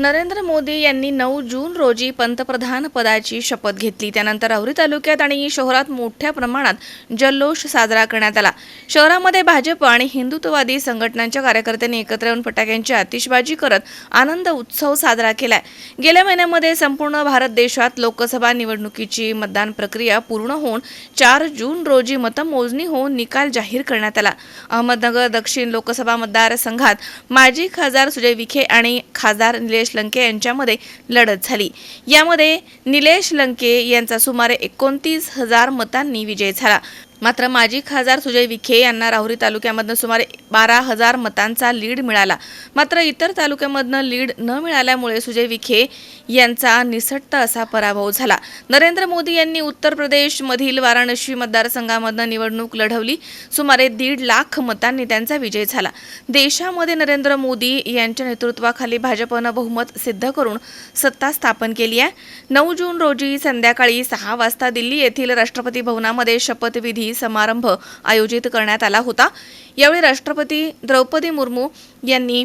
नरेंद्र मोदी यांनी नऊ जून रोजी पंतप्रधान पदाची शपथ घेतली. त्यानंतर औरी तालुक्यात आणि शहरात मोठ्या प्रमाणात जल्लोष साजरा करण्यात आला. शहरामध्ये भाजप आणि हिंदुत्ववादी संघटनांच्या कार्यकर्त्यांनी एकत्र येऊन फटाक्यांची आतिषबाजी करत आनंद उत्सव साजरा केलाय. गेल्या महिन्यामध्ये संपूर्ण भारत देशात लोकसभा निवडणुकीची मतदान प्रक्रिया पूर्ण होऊन चार जून रोजी मतमोजणी होऊन निकाल जाहीर करण्यात आला. अहमदनगर दक्षिण लोकसभा मतदारसंघात माजी खासदार सुजय विखे आणि खासदार निलेश लंके यांच्यामध्ये लढत झाली. यामध्ये निलेश लंके यांचा सुमारे एकोणतीस हजार मतांनी विजय झाला. मात्र माजी खासदार सुजय विखे यांना राहुरी तालुक्यामधनं सुमारे बारा हजार मतांचा लीड मिळाला. मात्र इतर तालुक्यामधनं लीड न मिळाल्यामुळे सुजय विखे यांचा निसट्ट असा पराभव झाला. नरेंद्र मोदी यांनी उत्तर प्रदेशमधील वाराणसी मतदारसंघामधनं निवडणूक लढवली. सुमारे दीड लाख मतांनी त्यांचा विजय झाला. देशामध्ये नरेंद्र मोदी यांच्या नेतृत्वाखाली भाजपनं बहुमत सिद्ध करून सत्ता स्थापन केली आहे. नऊ जून रोजी संध्याकाळी सहा वाजता दिल्ली येथील राष्ट्रपती भवनामध्ये शपथविधी समारंभ आयोजित करण्यात आला होता. यावेळी राष्ट्रपती द्रौपदी मुर्मू यांनी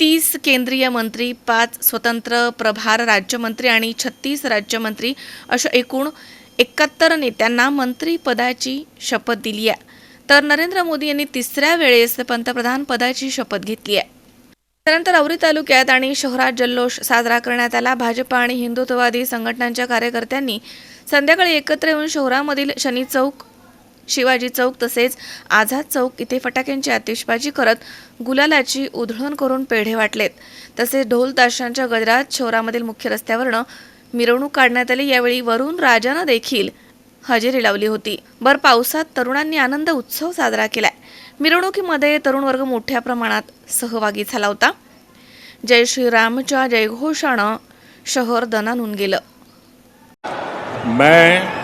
तीस केंद्रीय मंत्री पाच स्वतंत्र प्रभार राज्यमंत्री आणि छत्तीस राज्यमंत्री अशा एकूण एकाहत्तर नेत्यांना मंत्रीपदाची शपथ दिली आहे. तर नरेंद्र मोदी यांनी तिसऱ्या वेळेस पंतप्रधान पदाची शपथ घेतली आहे. त्यानंतर औरी तालुक्यात आणि शहरात जल्लोष साजरा करण्यात आला. भाजप आणि हिंदुत्ववादी संघटनांच्या कार्यकर्त्यांनी संध्याकाळी एकत्र येऊन शहरामधील शनी चौक शिवाजी चौक तसेच आझाद चौक इथे फटाक्यांची आतिषबाजी करत गुलालाची उधळण करून पेढे वाटलेत. तसेच ढोल ताशांच्या गजरात शहरामधील मुख्य रस्त्यावरनं मिरवणूक काढण्यात आली. यावेळी वरुण राजानं देखील हजेरी लावली होती. भर पावसात तरुणांनी आनंद उत्सव साजरा केलाय. मिरवणुकीमध्ये तरुण वर्ग मोठ्या प्रमाणात सहभागी झाला होता. जय श्रीरामच्या जयघोषानं शहर दणानून गेलं. मैं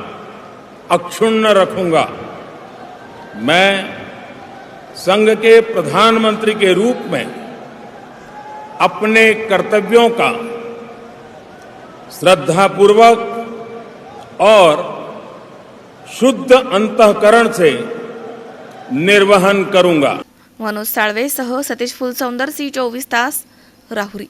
अक्षुण्ण रखूंगा। मैं संघ के प्रधानमंत्री के रूप में अपने कर्तव्यों का श्रद्धापूर्वक और शुद्ध अंतकरण से निर्वहन करूंगा। मनोज साळवेसह सतीश फुलसौंदर सी चोवीस तास राहुरी।